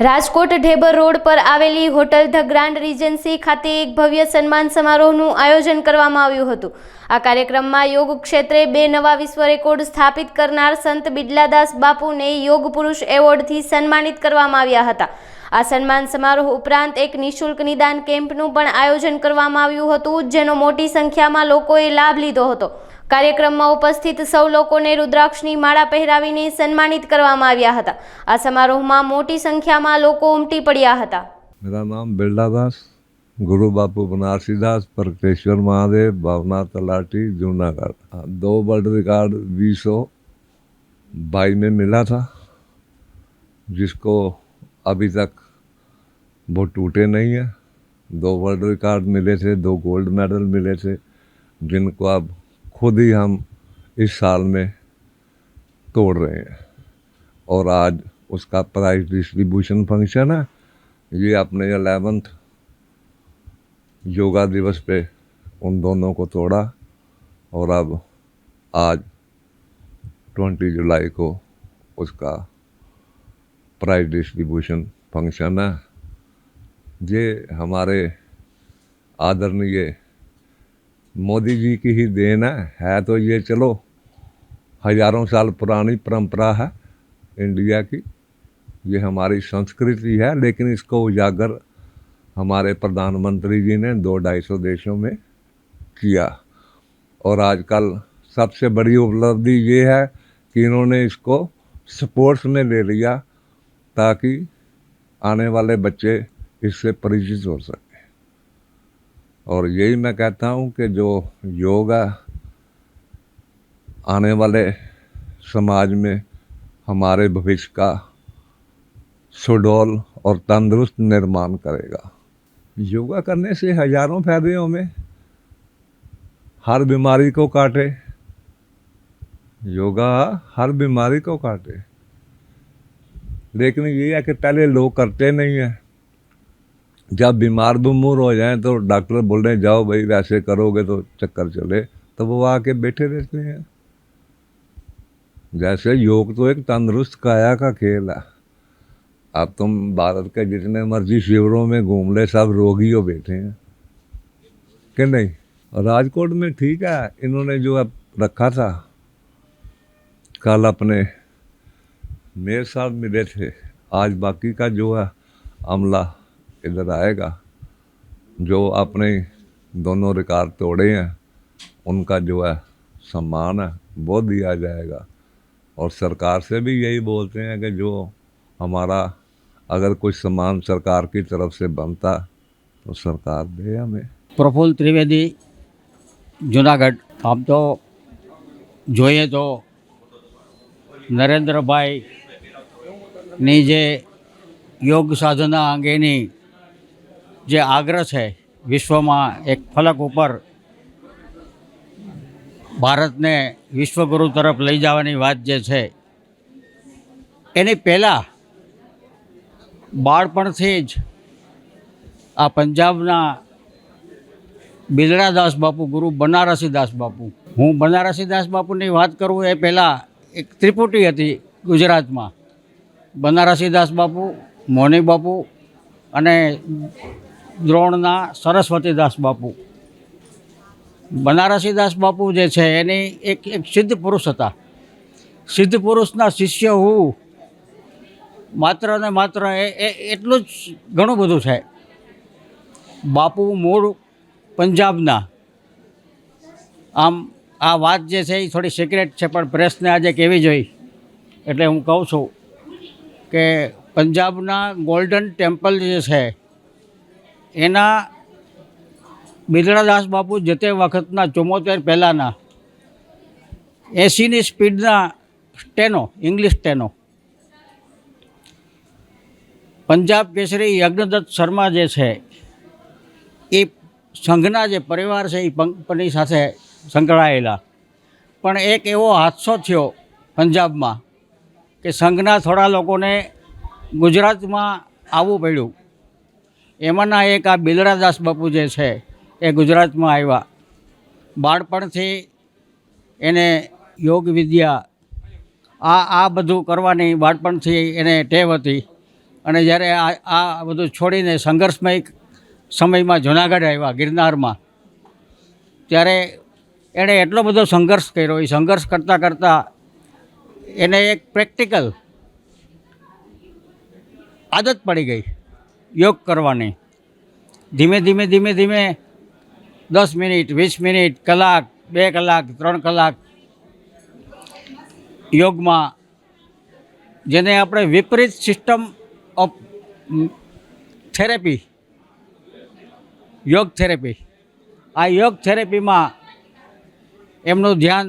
Rajkot Dhebar road પર આવેલી hotel the grand Regency ખાતે એક ભવ્ય સન્માન સમારોહનું આયોજન કરવામાં આવ્યું હતું. આ કાર્યક્રમમાં યોગ ક્ષેત્રે બે નવા વિશ્વ રેકોર્ડ સ્થાપિત કરનાર સંત બિડલાદાસ બાપુને યોગ પુરુષ એવોર્ડથી સન્માનિત કરવામાં આવ્યા હતા. આ સન્માન સમારોહ ઉપરાંત એક નિઃશુલ્ક નિદાન કેમ્પનું પણ આયોજન કરવામાં આવ્યું હતું, જેનો મોટી સંખ્યામાં લોકોએ લાભ લીધો હતો. કાર્યક્રમમાં ઉપસ્થિત સૌ લોકોને રુદ્રાક્ષની માળા પહેરાવીને સન્માનિત કરવામાં આવ્યા હતા આ સમારોહમાં મોટી સંખ્યામાં લોકો ઉમટી પડ્યા હતા मेरा नाम बिरला दास गुरु बापू बनारसी दास प्रकटेश्वर महादेव भावना तलाटी जूनागढ़ हाँ, दो वर्ल्ड रिकॉर्ड बीस सौ बाई में मिला था जिसको अभी तक वो टूटे नहीं है दो वर्ल्ड रिकॉर्ड मिले थे दो गोल्ड मेडल मिले थे जिनको अब खुद ही हम इस साल में तोड़ रहे हैं। और आज उसका प्राइज डिस्ट्रीब्यूशन फ़ंक्शन है। ये अपने अलेवेंथ योगा दिवस पे उन दोनों को तोड़ा। और अब आज ट्वेंटी जुलाई को उसका प्राइज डिस्ट्रीब्यूशन फ़ंक्शन है। ये हमारे आदरणीय मोदी जी की ही देन है है तो ये चलो, हज़ारों साल पुरानी परंपरा है इंडिया की, ये हमारी संस्कृति है, लेकिन इसको उजागर हमारे प्रधानमंत्री जी ने दो ढाई सौ देशों में किया। और आजकल सबसे बड़ी उपलब्धि ये है कि इन्होंने इसको स्पोर्ट्स में ले लिया ताकि आने वाले बच्चे इससे परिचित हो सके। और यही मैं कहता हूँ कि जो योग आने वाले समाज में हमारे भविष्य का सुडौल और तंदुरुस्त निर्माण करेगा। योगा करने से हज़ारों फ़ायदे हमें हर बीमारी को काटे। योगा हर बीमारी को काटे। लेकिन ये है कि पहले लोग करते नहीं हैं। जब बीमार बमूर हो जाएँ तो डॉक्टर बोल रहे जाओ भाई वैसे करोगे तो चक्कर चले। तो वो आके बैठे रहते हैं। जैसे योग तो एक तंदुरुस्त काया का खेल है। अब तुम भारत के जितने मर्ज़ी शिविरों में घूम ले, सब रोगी हो बैठे हैं। कि नहीं? राजकोट में ठीक है, इन्होंने जो अब रखा था, कल अपने मेयर साहब मिले थे। आज बाकी का जो है, अमला इधर आएगा जो अपने दोनों रिकॉर्ड तोड़े हैं उनका जो है सम्मान है वो दिया जाएगा और सरकार से भी यही बोलते हैं कि जो हमारा अगर कोई सम्मान सरकार की तरफ से बनता तो सरकार दे हमें પ્રફુલ્લ ત્રિવેદી જુનાગઢ આમ તો જોઈએ તો નરેન્દ્રભાઈની જે યોગ સાધના અંગેની જે આગ્રહ છે વિશ્વમાં એક ફલક ઉપર ભારતને વિશ્વગુરુ તરફ લઈ જવાની વાત જે છે, એની પહેલાં બાળપણથી જ આ પંજાબના બિલડાદાસ બાપુ, ગુરુ બનારસી દાસ બાપુ. હું બનારસી દાસ બાપુની વાત કરું એ પહેલાં એક ત્રિપુટી હતી ગુજરાતમાં. બનારસી દાસ બાપુ, મોની બાપુ અને દ્રોણના સરસ્વતીદાસ બાપુ. બનારસીદાસ બાપુ જે છે, એની એક એક સિદ્ધ પુરુષ હતા. સિદ્ધ પુરુષના શિષ્ય હું માત્ર ને માત્ર એ એટલું જ ઘણું બધું છે. બાપુ મૂળ પંજાબના. આમ આ વાત જે છે એ થોડી સિક્રેટ છે, પણ પ્રેસને આજે કહેવી જોઈ? એટલે હું કહું છું કે પંજાબના ગોલ્ડન ટેમ્પલ જે છે એના બિદડાદાસ બાપુ જે તે વખતના ચુમ્મોતેર પહેલાંના એંસીની સ્પીડના steno English steno Punjab Kesari Yagyadatt Sharma જે છે, એ સંઘના જે પરિવાર છે, એ કંપની સાથે સંકળાયેલા. પણ એક એવો હાદસો થયો પંજાબમાં કે સંઘના થોડા લોકોને ગુજરાતમાં આવવું પડ્યું. એમાંના એક આ બિલરાદાસ બાપુ જે છે, એ ગુજરાતમાં આવ્યા. બાળપણથી એને યોગ વિદ્યા, આ આ બધું કરવાની બાળપણથી એને ટેવ હતી. અને જ્યારે આ આ બધું છોડીને સંઘર્ષમય સમયમાં જુનાગઢ આવ્યા, ગિરનારમાં, ત્યારે એણે એટલો બધો સંઘર્ષ કર્યો. એ સંઘર્ષ કરતાં કરતાં એને એક પ્રેક્ટિકલ આદત પડી ગઈ. યોગ કરવાની. ધીમે ધીમે ધીમે ધીમે દસ મિનિટ, વીસ મિનિટ, કલાક, બે કલાક, ત્રણ કલાક યોગમાં જેને આપણે વિપરીત system of therapy yoga therapy આ યોગ થેરેપીમાં એમનું ધ્યાન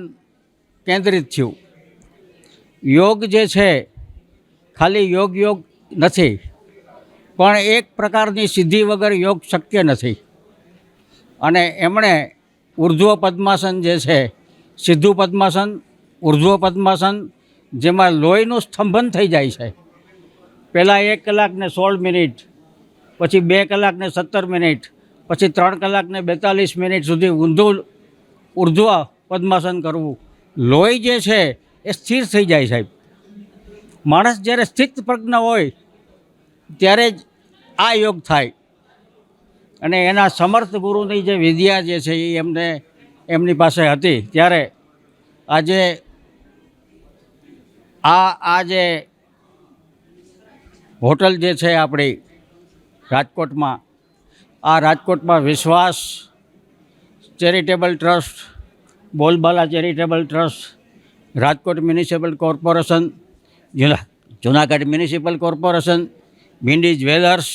કેન્દ્રિત થયું. યોગ જે છે, ખાલી યોગ યોગ નથી. પણ એક પ્રકારની સિદ્ધિ વગર યોગ શક્ય નથી. અને એમણે ઉર્ધ્વ પદ્માસન જે છે, સિદ્ધુ પદ્માસન, ઉર્ધ્વ પદ્માસન, જેમાં લોહીનું સ્તંભન થઈ જાય છે. પહેલાં એક કલાકને સોળ મિનિટ, પછી બે કલાકને સત્તર મિનિટ, પછી ત્રણ કલાકને બેતાલીસ મિનિટ સુધી ઊંધું ઉર્ધ્વ પદ્માસન કરવું. લોહી જે છે, એ સ્થિર થઈ જાય સાહેબ. માણસ જ્યારે સ્થિત પ્રજ્ઞ હોય ત્યારે જ આ યોગ થાય. અને એના સમર્થ ગુરુની જે વિદ્યા જે છે એ એમને, એમની પાસે હતી. ત્યારે આજે આ આ જે હોટલ જે છે આપણી રાજકોટમાં, આ રાજકોટમાં Vishwas charitable trust, Bolbala charitable trust, Rajkot municipal corporation, જુના, Junagadh municipal corporation Windy jewellers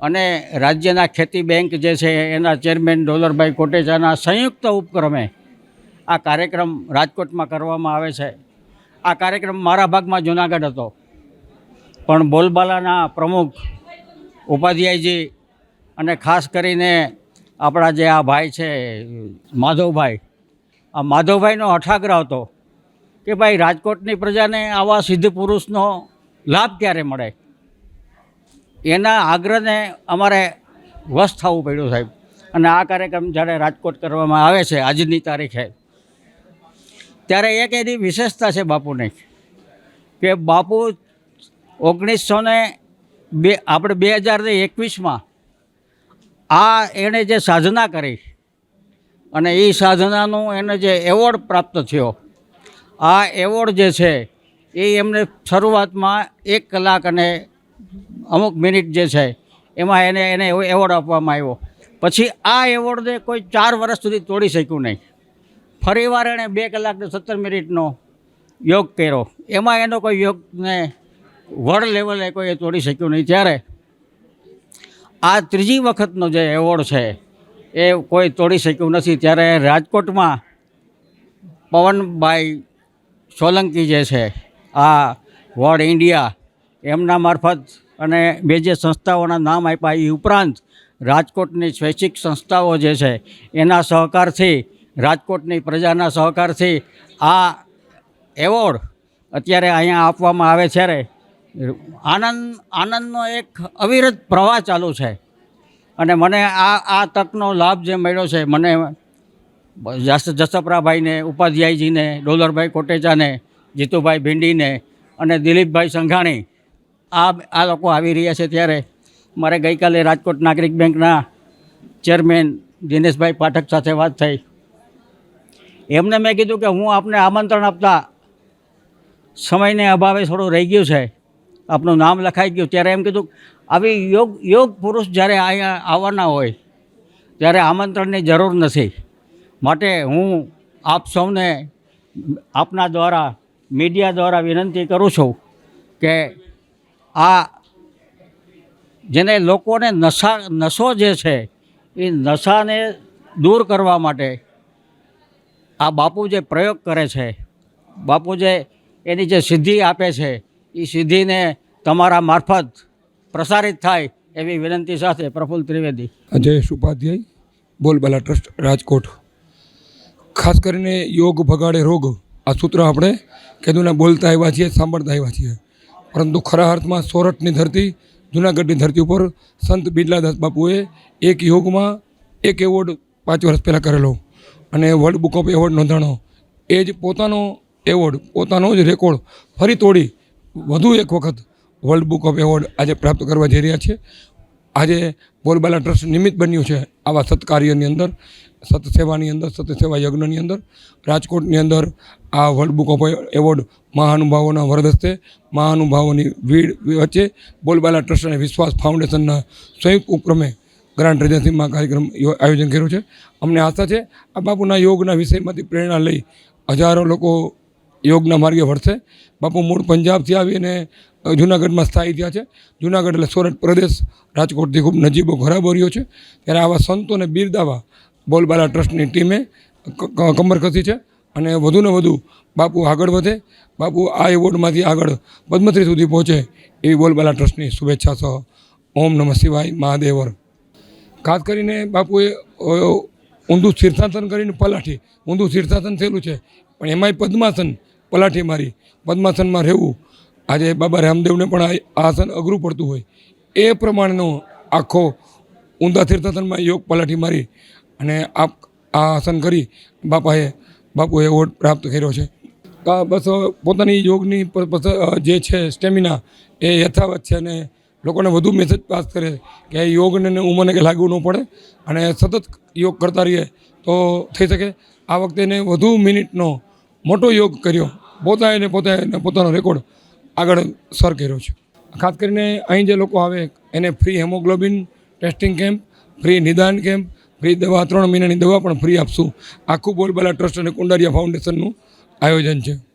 અને રાજ્યના ખેતી બેંક જે છે એના ચેરમેન ડોલરભાઈ કોટેચાના સંયુક્ત ઉપક્રમે આ કાર્યક્રમ રાજકોટમાં કરવામાં આવે છે. આ કાર્યક્રમ મારા ભાગમાં જુનાગઢ હતો. પણ બોલબાલાના પ્રમુખ ઉપાધ્યાયજી અને ખાસ કરીને આપણા જે આ ભાઈ છે, માધવભાઈ, આ માધવભાઈનો હઠાગ્રહ હતો કે ભાઈ રાજકોટની પ્રજાને આવા સિદ્ધ પુરુષનો લાભ ક્યારે મળે? એના આગ્રહને અમારે વશ થવું પડ્યું સાહેબ. અને આ કાર્યક્રમ જ્યારે રાજકોટ કરવામાં આવે છે, આજની તારીખે, ત્યારે એક એની વિશેષતા છે બાપુની, કે બાપુ ઓગણીસો ને બે, આપણે બે હજાર ને એકવીસમાં આ એણે જે સાધના કરી અને એ સાધનાનું એને જે એવોર્ડ પ્રાપ્ત થયો, આ એવોર્ડ જે છે, એ એમને શરૂઆતમાં એક કલાક અને અમુક મિનિટ જે છે, એમાં એને એને એવોર્ડ આપવામાં આવ્યો. પછી આ એવોર્ડને કોઈ ચાર વર્ષ સુધી તોડી શક્યું નહીં. ફરીવાર એણે બે કલાકને સત્તર મિનિટનો યોગ કર્યો. એમાં એનો કોઈ યોગને વર્લ્ડ લેવલે કોઈ તોડી શક્યું નહીં. ત્યારે આ ત્રીજી વખતનો જે એવોર્ડ છે, એ કોઈ તોડી શક્યું નથી. ત્યારે રાજકોટમાં પવનભાઈ સોલંકી જે છે, આ વર્લ્ડ ઇન્ડિયા એમના મારફત અને બે જે સંસ્થાઓના નામ આપ્યા એ ઉપરાંત રાજકોટની સ્વૈચ્છિક સંસ્થાઓ જે છે, એના સહકારથી, રાજકોટની પ્રજાના સહકારથી આ એવોર્ડ અત્યારે અહીંયા આપવામાં આવે છે આનંદ, આનંદનો એક અવિરત પ્રવાહ ચાલુ છે. અને મને આ આ તકનો લાભ જે મળ્યો છે, મને જસપરાભાઈને, ઉપાધ્યાયજીને, ડોલરભાઈ કોટેચાને, જીતુભાઈ ભીંડીને અને દિલીપભાઈ સંઘાણી આ આ લોકો આવી રહ્યા છે ત્યારે મારે ગઈકાલે રાજકોટ નાગરિક બેંકના ચેરમેન દિનેશભાઈ પાઠક સાથે વાત થઈ. એમને મેં કીધું કે હું આપને આમંત્રણ આપતા સમયને અભાવે થોડું રહી ગયું છે. આપનું નામ લખાઈ ગયું. ત્યારે એમ કીધું, આવી યોગ યોગ પુરુષ જ્યારે અહીંયા આવવાના હોય, ત્યારે આમંત્રણની જરૂર નથી. માટે હું આપ સૌને આપના દ્વારા, મીડિયા દ્વારા વિનંતી કરું છું કે આ જેને લોકોને નશા, નશો જે છે, એ નશાને દૂર કરવા માટે આ બાપુ જે પ્રયોગ કરે છે, બાપુ જે એની જે સિદ્ધિ આપે છે, એ સિદ્ધિને તમારા મારફત પ્રસારિત થાય એવી વિનંતી સાથે પ્રફુલ્લ ત્રિવેદી. અજય ઉપાધ્યાય બોલબાલા ટ્રસ્ટ, રાજકોટ. ખાસ કરીને યોગ ભગાડે રોગ. આ સૂત્ર આપણે કેદુના બોલતા આવ્યા છીએ, સાંભળતા આવ્યા છીએ. પરંતુ ખરા અર્થમાં સોરઠની ધરતી, જુનાગઢની ધરતી ઉપર સંત બિરલાદાસ બાપુએ એક યોગમાં એક એવોર્ડ પાંચ વર્ષ પહેલાં કરેલો. અને વર્લ્ડ બુક ઓફ એવોર્ડ નોંધાણો, એ જ પોતાનો એવોર્ડ, પોતાનો જ રેકોર્ડ ફરી તોડી વધુ એક વખત વર્લ્ડ બુક ઓફ એવોર્ડ આજે પ્રાપ્ત કરવા જઈ રહ્યા છે. આજે બોલબાલા ટ્રસ્ટ નિમિત્ત બન્યું છે આવા સત્કાર્યની અંદર, સતસેવાની અંદર, સતસેવા યજ્ઞની અંદર, રાજકોટની અંદર આ વર્લ્ડ બુક ઓફ એવોર્ડ મહાનુભાવોના વરદસ્તે મહાનુભાવોની ભીડ વચ્ચે બોલબાલા ટ્રસ્ટ અને વિશ્વાસ ફાઉન્ડેશનના સંયુક્ત ઉપક્રમે ગ્રાન્ડ રેજન્સીમાં કાર્યક્રમ આયોજન કર્યું છે. અમને આશા છે આ બાપુના યોગના વિષયમાંથી પ્રેરણા લઈ હજારો લોકો યોગના માર્ગે વળશે. બાપુ મૂળ પંજાબથી આવીને જુનાગઢમાં સ્થાયી થયા છે. જુનાગઢ એટલે સોરઠ પ્રદેશ. રાજકોટથી ખૂબ નજીબો ખરાબો રહ્યો છે. ત્યારે આવા સંતોને બિરદાવા બોલબાલા ટ્રસ્ટની ટીમે કમર કસી છે. અને વધુને વધુ બાપુ આગળ વધે, બાપુ આ એવોર્ડમાંથી આગળ પદ્મશ્રી સુધી પહોંચે એવી બોલબાલા ટ્રસ્ટની શુભેચ્છા સહ. ઓમ નમઃ શિવાય મહાદેવર. ખાસ કરીને બાપુએ ઊંધું શીર્ષાસન કરીને પલાઠી, ઊંધું શીર્ષાસન થયેલું છે, પણ એમાંય પદ્માસન પલાઠી મારી. પદ્માસનમાં રહેવું, આજે બાબા રામદેવને પણ આ આસન અઘરું પડતું હોય. એ પ્રમાણેનો આખો ઊંધા શીર્ષાસનમાં યોગ પલાઠી મારી અને આ આસન કરી બાપાએ બાપુએ એવોર્ડ પ્રાપ્ત કર્યો છે. બસ પોતાની યોગની જે છે સ્ટેમિના એ યથાવત છે અને લોકોને વધુ મેસેજ પાસ કરે કે યોગને ઉંમરને કે લાગુ ન પડે અને સતત યોગ કરતા રહીએ તો થઈ શકે. આ વખતે એને વધુ મિનિટનો મોટો યોગ કર્યો. પોતાએ ને પોતાએ પોતાનો રેકોર્ડ આગળ સર કર્યો છે. ખાસ કરીને અહીં જે લોકો આવે એને free haemoglobin testing camp free નિદાન કેમ્પ ફ્રી દવા, ત્રણ મહિનાની દવા પણ ફ્રી આપશું. આખું બોલબાલા ટ્રસ્ટ અને કુંડારિયા ફાઉન્ડેશનનું આયોજન છે.